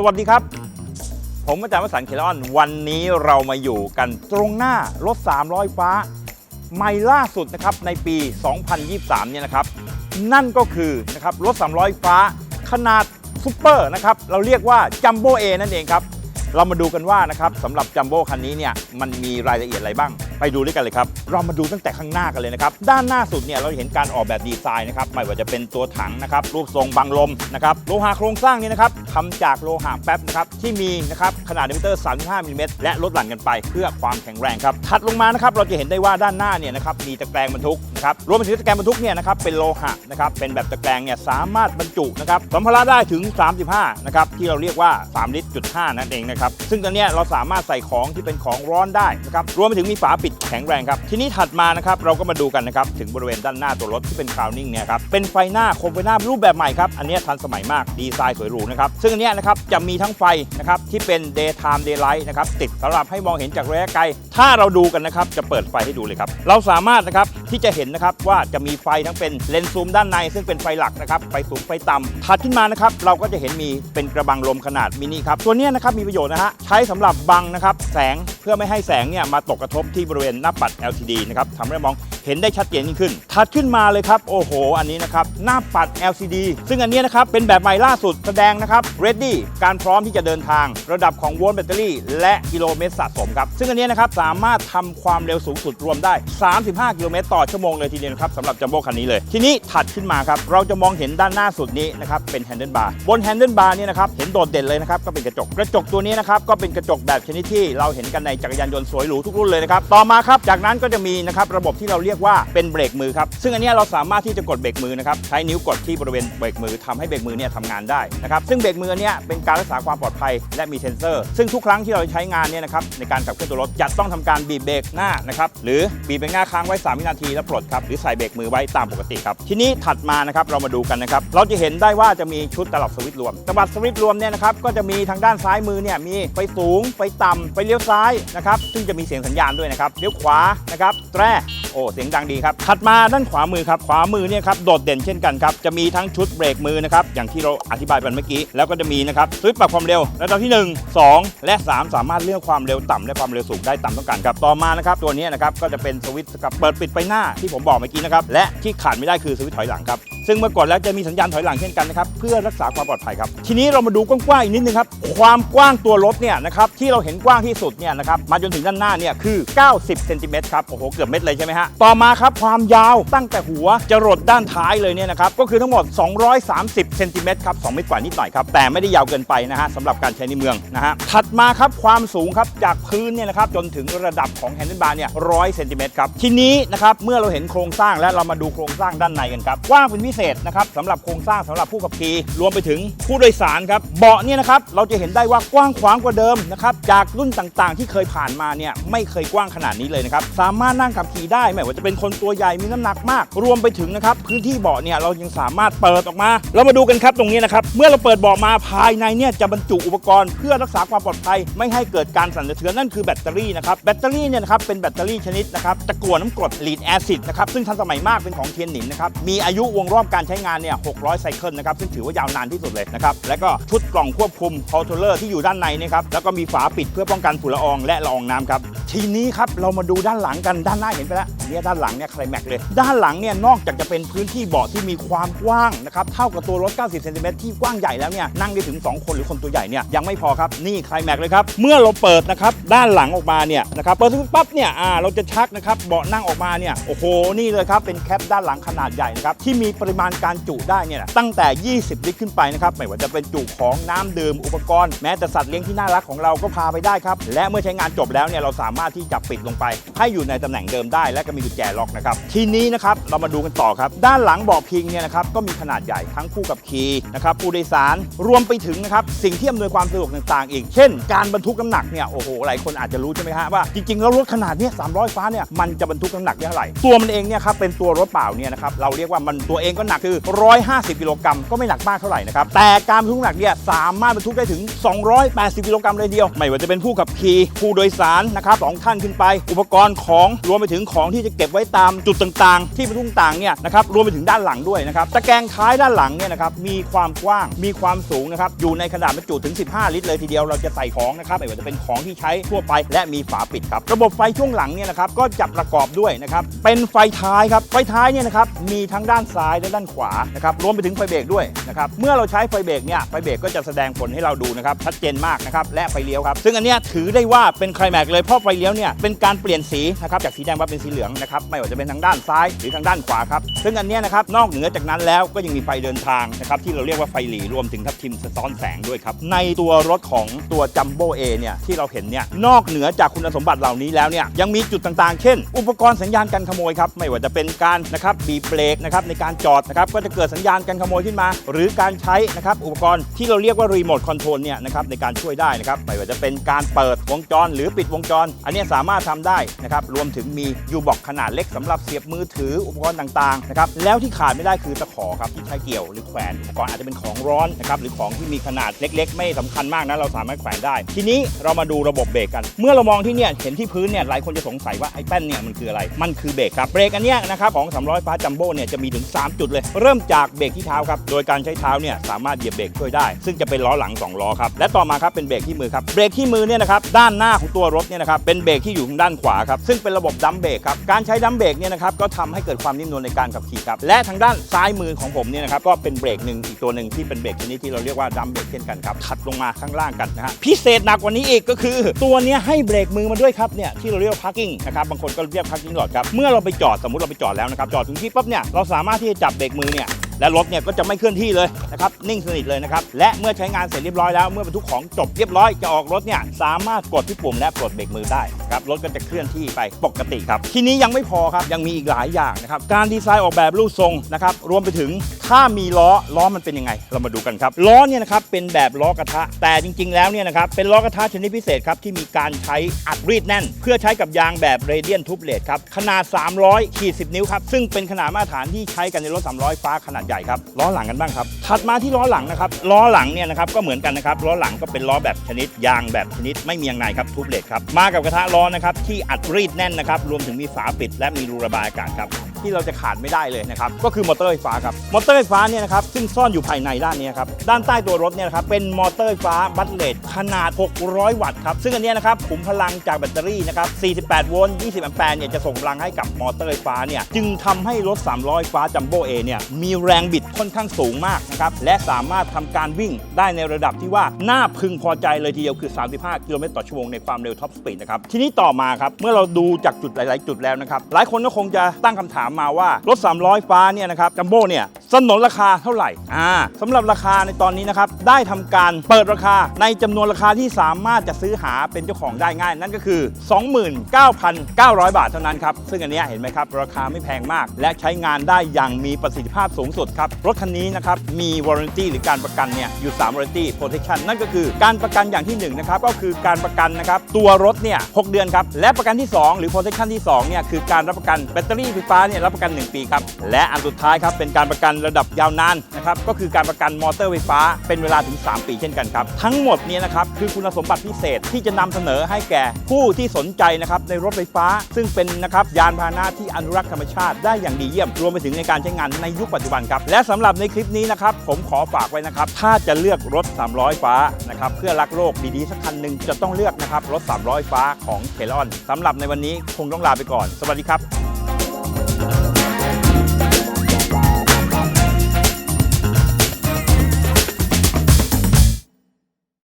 สวัสดีครับ ผมอาจารย์วสันต์เขลออนวันนี้เรามาอยู่กันตรงหน้ารถ 300 ฟ้าใหม่ล่าสุดนะครับในปี 2023 เนี่ยนะครับ นั่นก็คือนะครับรถ 300 ฟ้าขนาดซุปเปอร์นะครับเราเรียกว่าจัมโบ้เอนั่นเองครับ เรามาดูกันว่านะครับสำหรับจัมโบ้คันนี้เนี่ยมันมีรายละเอียดอะไรบ้าง ไปดูด้วยกันเลยครับ เรามาดูตั้งแต่ข้างหน้ากันเลยนะครับ ด้านหน้าสุดเนี่ยเราเห็นการออกแบบดีไซน์นะครับ ไม่ว่าจะเป็นตัวถังนะครับ รูปทรงบังลมนะครับ โลหะโครงสร้างนี้นะครับทำจากโลหะแป๊บนะครับ ที่มีนะครับขนาดดิมิเตอร์ 35มิลลิเมตรและลดหลั่นกันไปเพื่อความแข็งแรงครับ ถัดลงมานะครับ เราจะเห็นได้ว่าด้านหน้าเนี่ยนะครับ มีตะแกรงบรรทุกนะครับ รวมไปถึงตะแกรงบรรทุกเนี่ยนะครับ เป็นโลหะนะครับ เป็นแบบตะแกรงเนี่ยสามารถบรรจุนะครับสัมภาระได้ถึง 35 นะครับ ที่เราเรียกว่า 3 ลิตรจุด5นั่นเองนะครับ ซึ่งตอนนี้เราสามารถใส่ของที่เป็นของร้อนได้นะครับ รวมไปถึงมีฝาปิดแข็งแรงครับ ทีนี้ถัดมานะครับเราก็มาดูกันนะครับถึงบริเวณด้านหน้าตัวรถที่เป็นคราวนิ่งเนี่ยครับเป็นไฟหน้าโคมไฟหน้ารูปแบบใหม่ครับอันนี้ทันสมัยมากดีไซน์สวยหรูนะครับซึ่งอันนี้นะครับจะมีทั้งไฟนะครับที่เป็น daytime daylight นะครับติดสำหรับให้มองเห็นจากระยะไกล ถ้าเราดูกันนะครับจะเปิดไฟให้ดูเลยครับเราสามารถนะครับที่จะเห็นนะครับว่าจะมีไฟทั้งเป็นเลนส์ซูมด้านใน ซึ่งเป็นไฟหลักนะครับไฟสูงไฟต่ำถัดขึ้นมานะครับเราก็จะเห็นมีเป็นกระบังลมขนาดมินิครับตัวเนี้นะครับมีประโยชน์นะฮะใช้สำหรับบังนะครับแสงเพื่อไม่ให้แสงเนี่ยมาตกกระทบที่บริเวณหน้าปัด LCD นะครับทำให้มองเห็นได้ชัดเจนยิ่งขึ้น ถัดขึ้นมาเลยครับ โอ้โห อันนี้นะครับ หน้าปัด LCD ซึ่งอันนี้นะครับ เป็นแบบใหม่ล่าสุดแสดงนะครับ ready การพร้อมที่จะเดินทาง ระดับของโวลต์แบตเตอรี่ และกิโลเมตรสะสมครับ ซึ่งอันนี้นะครับสามารถทำความเร็วสูงสุดรวมได้ 35 กิโลเมตรต่อชั่วโมงเลยทีเดียวครับสำหรับจัมโบ้คันนี้เลย ทีนี้ถัดขึ้นมาครับเราจะมองเห็นด้านหน้าสุดนี้นะครับเป็นแฮนเดิลบาร์บนแฮนเดิลบาร์เนี่ยนะครับเห็นโดดเด่นเลยนะครับก็เป็นกระจกกระจกตัวนี้นะครับก็เป็นกระจกแบบชนิดที่เราเห็นกันในจักรยานยนต์สวยหรูทุกรุ่นเลยนะครับต่อมาครับ จากนั้นก็จะมีนะครับระบบที่เราเรียกว่าเป็นเบรกมือครับ ซึ่งอันนี้เราสามารถที่จะกดเบรกมือนะครับ ใช้นิ้วกดที่บริเวณเบรกมือทำให้เบรกมือเนี่ยทำงานได้นะครับ ซึ่งเบรกมือเนี้ยเป็นการรักษาความปลอดภัยและมีเซ็นเซอร์ ซึ่งทุกครั้งที่เราใช้งานเนี่ยนะครับในการขับเคลื่อนตัวรถจะต้องทำการบีบเบรกหน้านะครับหรือบีบเบรกหน้าค้างไว้ 3 วินาทีแล้วปลดครับหรือใส่เบรกมือไว้ตามปกติครับทีนี้ถัดมานะครับเรามาดูกันนะครับเราจะเห็นได้ว่าจะมีชุดตลับสวิตช์รวมตลับสวิตช์รวมเนี่ยนะครับก็จะมีทางด้านซ้ายมือเนี่ยมีไฟสูงไฟต่ำไฟเลี้ยวซ้ายนะครับซึ่งจะมีเสียงสัญญาณด้วยนะครับเลี้ยวขวานะครับแตรโอ้เสียงดังดีครับถัดมาด้านขวามือครับขวามือเนี่ยครับโดดเด่นเช่นกันครับจะมีทั้งชุดเบรกมือนะครับอย่างที่เราอธิบายไปเมื่อกี้ แล้วก็จะมีนะครับสวิตช์ปรับความเร็วระดับที่ 1 2 และ 3 สามารถเลือกความเร็วต่ำและความเร็วสูงได้ตามต้องการครับต่อมานะครับตัวนี้นะครับก็จะเป็นสวิตช์กับเปิดปิดไฟหน้าที่ผมบอกเมื่อกี้นะครับและที่ขาดไม่ได้คือสวิตช์ถอยหลังครับ ซึ่งเมื่อกดแล้วจะมีสัญญาณถอยหลังเช่นกันนะครับเพื่อรักษาความปลอดภัยครับ ทีนี้เรามาดูกว้างๆอีกนิดนึงครับความกว้างตัวรถเนี่ยนะครับที่เราเห็นกว้างที่สุดเนี่ยนะครับมาจนถึงด้านหน้าเนี่ยคือ 90เซนติเมตรครับโอ้โหเกือบเม็ดเลยใช่ไหมฮะต่อมาครับความยาวตั้งแต่หัวจรดด้านท้ายเลยเนี่ยนะครับก็คือทั้งหมด 230เซนติเมตรครับ2เมตรกว่านิดหน่อยครับแต่ไม่ได้ยาวเกินไปนะฮะสำหรับการใช้ในเมืองนะฮะถัดมาครับความสูงครับจากพื้นเนี่ยนะครับจนถึงระดับของแฮนดิลบาร์เนี่ย100เซนติเมตรครับทีนี้นะครับเมื่อเราเห็นโครงสร้างและเรามาดูโครงสร้างด้านในกันครับกว้างเป็นพิเศษนะครับสำหรับโครงสร้างสำหรับผู้ขับขี่รวมไปถึงผู้โดยสารครับเบาะเนี่ยนะครับเราจะเห็นได้ว่ากว้างขวางกว่าเดิมนะครับจากรุ่นต่างๆ ที่เคยผ่านมาเนี่ยไม่เคยกว้างขนาดนี้เลยนะครับสามารถนั่งขับขี่ได้ไม่ว่าจะเป็นคนตัวใหญ่มีน้ำหนักมาก รวมไปถึงนะครับพื้นที่เบาะเนี่ยเรายังสามารถเปิดออกมา เรามาดูกันครับตรงนี้นะครับเมื่อเราเปิดเบาะมาภายในเนี่ยจะบรรจุอุปกรณ์เพื่อรักษาความปลอดภัย ไม่ให้เกิดการสั่นสะเทือนนั่นคือแบตเตอรี่นะครับแบตเตอรี่เนี่ยนะครับเป็นแบตเตอรี่ชนิดนะครับตะกั่วน้ำกรดลีดแอซิดนะครับซึ่งทันสมัยมากเป็นของเทียนหนินนะครับมีอายุวงรอบการใช้งานเนี่ย 600 ไซเคิลนะครับ ซึ่งถือว่ายาวนานที่สุดเลยนะครับ แล้วก็ชุดกล่องควบคุมคอนโทรลเลอร์ที่อยู่ด้านในนะครับ แล้วก็มีฝาปิดเพื่อป้องกันฝุ่นละอองและละอองน้ำครับ ทีนี้ครับเรามาดูด้านหลังกัน ด้านหน้าเห็นไปแล้วเนี่ยด้านหลังเนี่ยใครแม็กเลย ด้านหลังเนี่ยนอกจากจะเป็นพื้นที่เบาะที่มีความกว้างนะครับ เท่ากับตัวรถ 90 เซนติเมตรที่กว้างใหญ่แล้วเนี่ย นั่งได้ถึง 2 คนหรือคนตัวใหญ่เนี่ยยังไม่พอครับ นี่ใครแม็กเลยครับ เมื่อเราเปิดนะครับด้านหลังออกมาเนี่ยนะครับ เปิดปั๊บเนี่ยอ่าเราจะชักนะครับเบาะนั่งออกมาเนี่ย โอ้โห นี่เลยครับ เป็นแคปด้านหลังขนาดใหญ่นะครับที่มีปริมาณการจุได้เนี่ยตั้งแต่ 20 ลิตรขึ้นไปนะครับไม่ว่าจะเป็นจุของน้ำดื่มอุปกรณ์แม้แต่สัตว์เลี้ยงที่น่ารักของเราก็พาไปได้ครับและเมื่อใช้งานจบแล้วเนี่ยเราสามารถที่จะปิดลงไป ให้อยู่ในตำแหน่งเดิมได้ และก็มีกุญแจล็อกนะครับทีนี้นะครับเรามาดูกันต่อครับด้านหลังเบาะพิงเนี่ยนะครับก็มีขนาดใหญ่ทั้งผู้กับขี่นะครับผู้โดยสารรวมไปถึงนะครับสิ่งที่อำนวยความสะดวกต่างๆ อีก เช่น การบรรทุกน้ำหนักเนี่ยโอ้โหหลายคนอาจจะรู้ใช่ไหมฮะว่าจริงๆแล้วรถขนาดเนี้ย300 ฟ้าเนี่ยมันจะบรรทุกน้ำหนักได้เท่าไหร่ตัวมันเองเนี่ยครับเป็นตัวรถเปล่าเนี่ยนะครับเราเรียกว่ามันตัวเองก็หนักคือ 150 กิโลกรัมก็ไม่หนักมากเท่าไหร่นะครับ แต่การบรรทุกหนักเนี่ยสามารถบรรทุกได้ถึง 280 กิโลกรัมเลยเดียว ไม่ว่าจะเป็นผู้ขับขี่ผู้โดยสารนะครับสองท่านขึ้นไป อุปกรณ์ของรวมไปถึงของที่จะเก็บไว้ตามจุดต่างๆ ที่บรรทุกต่างเนี่ยนะครับรวมไปถึงด้านหลังด้วยนะครับตะแกรงท้ายด้านหลังเนี่ยนะครับมีความกว้างมีความสูงนะครับอยู่ในขนาดบรรจุถึง 15 ลิตรเลยทีเดียวเราจะใส่ของนะครับไม่ว่าจะเป็นของที่ใช้ทั่วไป และมีฝาปิดครับระบบไฟช่วงหลังเนี่ยนะครับก็จะประกอบด้วยนะครับเป็นไฟท้ายครับไฟท้ายเนี่ยนะครับมีทั้งด้านซ้ายและด้านขวานะครับรวมไปถึงไฟเบรกด้วยนะครับเมื่อเราใช้ไฟเบรกเนี่ยไฟเบรกก็จะแสดงผลให้เราดูนะครับชัดเจนมากนะครับและไฟเลี้ยวครับซึ่งอันเนี้ยถือได้ว่าเป็นไคลแม็กเลยเพราะไฟเลี้ยวเนี่ยเป็นการเปลี่ยนสีนะครับจากสีแดงมาเป็นสีเหลืองนะครับไม่ว่าจะเป็นทางด้านซ้ายหรือทางด้านขวาครับซึ่งอันเนี้ยนะครับนอกเหนือจากนั้นแล้วก็ยังมีไฟเดินทางนะครับที่เราเรียกว่าไฟหลีรวมถึงทับทิมสะท้อนแสงด้วยครับในตัวรถของตัวจัมโบ้เอเนี่ยที่เราเห็นเนี่ยนอกเหนือจากคุณสมบัติเหล่านี้แล้วเนี่ยยังมีจุดต่างๆ เช่น อุปกรณ์สัญญาณการขโมยครับไม่ว่าจะเป็นการนะครับบีเบรกนะครับในการจอดนะครับก็จะเกิดสัญญาณการขโมยขึ้นมา หรือการใช้นะครับอุปกรณ์ที่เราเรียกว่ารีโมทคอนโทรลเนี่ยนะครับในการช่วยได้นะครับไม่ว่าจะเป็นการเปิดวงจร หรือปิดวงจร อันนี้สามารถทำได้นะครับรวมถึงมียูบอกขนาดเล็กสำหรับเสียบมือถืออุปกรณ์ต่างๆนะครับแล้วที่ขาดไม่ได้คือตะขอครับที่ใช้เกี่ยวหรือแขวนอุปกรณ์อาจจะเป็นของร้อนนะครับหรือของที่มีขนาดเล็ก ๆ ไม่สำคัญมากนะเราสามารถแขวนได้ ทีนี้เรามาดูระบบเบรกกัน เมื่อเรามองที่เนี่ยเห็นที่พื้นเนี่ยหลายคนจะสงสัยว่าไอ้แป้นเนี่ยมันคืออะไร มันคือเบรกครับเบรกอันเนี้ยนะครับของ300ฟ้าจัมโบ้เนี่ยจะมีถึง3จุดเลย เริ่มจากเบรกที่เท้าครับ โดยการใช้เท้าเนี่ยสามารถเหยียบเบรกช่วยได้ ซึ่งจะเป็นล้อหลังสองล้อครับ และต่อมาครับเป็นเบรกที่มือครับ เบรกที่มือเนี่ยนะครับ ด้านหน้าของตัวรถเนี่ยนะครับ เป็นเบรกที่อยู่ทางด้านขวาครับ ซึ่งเป็นระบบดัมเบรกครับ การใช้ดัมเบรกเนี่ยนะครับ ก็ทำให้เกิดความนิ่มนวลในการขับขี่ครับ และทางด้านซ้ายมือของผมเนี่ยนะครับ ก็เป็นเบรกหนึ่งอีกตัวหนึ่งที่เป็นเบรกชนิดที่เราเรียกว่าดัมเบรกเช่นกันครับ ถัดลงมาข้างล่างกันนะฮะ พิเศษหนักกว่านี้อีกก็คือ ตัวเนี้ยให้เบรกมือมาด้วยครับเนี่ยที่เราเรียกว่า parking นะครับบางคนก็เรียก parking lot ครับเมื่อเราไปจอดสมมติเราไปจอดแล้วนะครับจอดถึงที่ปั๊บเนี่ยเราสามารถที่จะจับเบรกมือเนี่ย และรถเนี่ยก็จะไม่เคลื่อนที่เลยนะครับนิ่งสนิทเลยนะครับและเมื่อใช้งานเสร็จเรียบร้อยแล้วเมื่อบรรทุกของจบเรียบร้อยจะออกรถเนี่ยสามารถกดที่ปุ่มและปลดเบรกมือได้ครับรถก็จะเคลื่อนที่ไปปกติครับทีนี้ยังไม่พอครับยังมีอีกหลายอย่างนะครับการดีไซน์ออกแบบรูปทรงนะครับรวมไปถึงถ้ามีล้อล้อมันเป็นยังไง เรามาดูกันครับล้อเนี่ยนะครับเป็นแบบล้อกระทะ แต่จริง ๆ แล้วเนี่ยนะครับเป็นล้อกระทะชนิดพิเศษครับที่มีการใช้อัดรีดแน่น เพื่อใช้กับยางแบบเรเดียนทูบเลดครับขนาด 300ขีด10 นิ้วครับซึ่งเป็นขนาดมาตรฐานที่ใช้กันในรถ300 ฟ้าขนาดใหญ่ครับล้อหลังกันบ้างครับถัดมาที่ล้อหลังนะครับล้อหลังเนี่ยนะครับก็เหมือนกันนะครับล้อหลังก็เป็นล้อแบบชนิดยางแบบชนิดไม่มียางในครับทูบเลดครับมากับกระทะล้อนะครับที่อัดรีดแน่นนะครับรวมถึงมีฝาปิดและมีรูระบายอากาศครับ ที่เราจะขาดไม่ได้เลยนะครับก็คือมอเตอร์ไฟฟ้าครับมอเตอร์ไฟฟ้าเนี่ยนะครับซึ่งซ่อนอยู่ภายในด้านนี้ครับด้านใต้ตัวรถเนี่ยนะครับเป็นมอเตอร์ไฟฟ้าบัตเลตขนาด 600 วัตต์ครับซึ่งอันนี้นะครับขุมพลังจากแบตเตอรี่นะครับ48 โวลต์ 20 แอมแปร์เนี่ยจะส่งพลังให้กับมอเตอร์ไฟฟ้าเนี่ยจึงทำให้รถ 300 ฟ้าจัมโบ้เอเนี่ยมีแรงบิดค่อนข้างสูงมากนะครับและสามารถทำการวิ่งได้ในระดับที่ว่าน่าพึงพอใจเลยทีเดียวคือ 35 กิโลเมตรต่อชั่วโมงในความเร็วท็อปสปีดนะครับทีนี้ต่อมาครับเมื่อเราดูจากจุดหลาย ๆ จุดแล้วนะครับหลายคนก็คงจะตั้งคำถามมาว่ารถ 300 ฟ้าเนี่ยนะครับจัมโบ้เนี่ยสนนราคาเท่าไหร่อ่าสำหรับราคาในตอนนี้นะครับได้ทำการเปิดราคาในจำนวนราคาที่สามารถจะซื้อหาเป็นเจ้าของได้ง่าย นั่นก็คือ 29,900 บาทเท่านั้นครับซึ่งอันนี้เห็นไหมครับราคาไม่แพงมาก และใช้งานได้อย่างมีประสิทธิภาพสูงสุดครับรถคันนี้นะครับมีวารันตีหรือการประกันเนี่ยอยู่3 warranty protection นั่นก็คือการประกันอย่างที่หนึ่งนะครับก็คือการประกันนะครับตัวรถเนี่ย6เดือนครับและประกันที่ 2 หรือ protection ที่2เนี่ยคือการรับประกันแบตเตอรี่ไฟฟ้าเนี่ยรับประกัน 1 ปีครับ และอันสุดท้ายครับเป็นการประกันระดับยาวนานนะครับก็คือการประกันมอเตอร์ไฟฟ้าเป็นเวลาถึง 3 ปีเช่นกันครับ ทั้งหมดนี้นะครับคือคุณสมบัติพิเศษที่จะนำเสนอให้แก่ผู้ที่สนใจนะครับในรถไฟฟ้า ซึ่งเป็นนะครับยานพาหนะที่อนุรักษ์ธรรมชาติได้อย่างดีเยี่ยม รวมไปถึงในการใช้งานในยุคปัจจุบันครับและสำหรับในคลิปนี้นะครับผมขอฝากไว้นะครับถ้าจะเลือกรถ 300 ฟ้านะครับเพื่อรักโลกดีๆสักคันหนึ่งจะต้องเลือกนะครับรถ 300 ฟ้าของเคลออนสำหรับในวันนี้คงต้องลาไปก่อน สวัสดีครับ